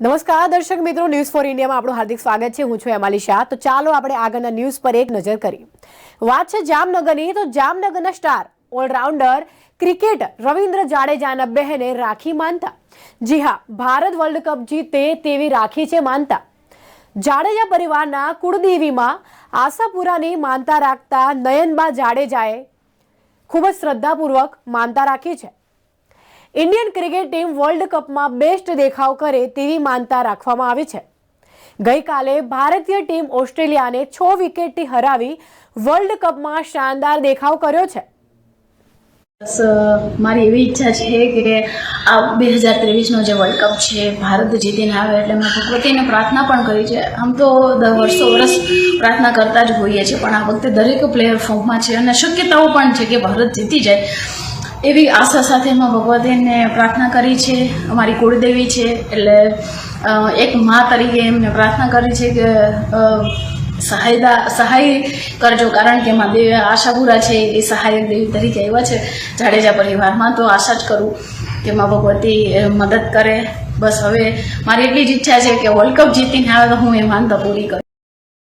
નમસ્કાર, દર્શક મિત્રો. ન્યૂઝ ફોર ઇન્ડિયામાં આપણું હાર્દિક સ્વાગત છે. હું છું એમાલી શાહ. તો ચાલો આપણે આગળના ન્યૂઝ પર એક નજર કરીએ. વાત છે જામનગરની. તો જામનગરના સ્ટાર ઓલરાઉન્ડર ક્રિકેટર રવિન્દ્ર જાડેજાના બહેને રાખી માનતા. જી હા, ભારત વર્લ્ડ કપ જીતે તેવી રાખી છે માનતા. જાડેજા પરિવારના કુળદેવીમાં આશાપુરાની માનતા રાખતા નયનબા જાડેજાએ ખૂબ જ શ્રદ્ધાપૂર્વક માનતા રાખી છે. ઇન્ડિયન ક્રિકેટ ટીમ વર્લ્ડ કપમાં બેસ્ટ દેખાવ કરે તેવી માનતા રાખવામાં આવી છે. ગઈકાલે ભારતીય ટીમ ઓસ્ટ્રેલિયાને છ વિકેટથી હરાવી વર્લ્ડ કપમાં શાનદાર દેખાવ કર્યો છે. બસ મારી એવી ઈચ્છા છે કે આ બે હજાર ત્રેવીસનો જે વર્લ્ડ કપ છે, ભારત જીતીને આવે એટલે મેં ભગવતીને પ્રાર્થના પણ કરી છે. આમ તો દર વર્ષો વર્ષ પ્રાર્થના કરતા જ હોઈએ છીએ, પણ આ વખતે દરેક પ્લેયર ફોર્મમાં છે અને શક્યતાઓ પણ છે કે ભારત જીતી જાય. એવી આશા સાથે મેં ભગવતીને પ્રાર્થના કરી છે. અમારી કુળદેવી છે, એટલે એક મા તરીકે એમને પ્રાર્થના કરી છે કે સહાયદા, સહાય કરજો. કારણ કે મા દેવી આશાપુરા છે, એ સહાયક દેવી તરીકે આવ્યા છે જાડેજા પરિવારમાં. તો આશા જ કરું કે મા ભગવતી મદદ કરે. બસ હવે મારી એટલી જ ઈચ્છા છે કે વર્લ્ડ કપ જીતીને આવે તો હું એ માનતા પૂરી કરું.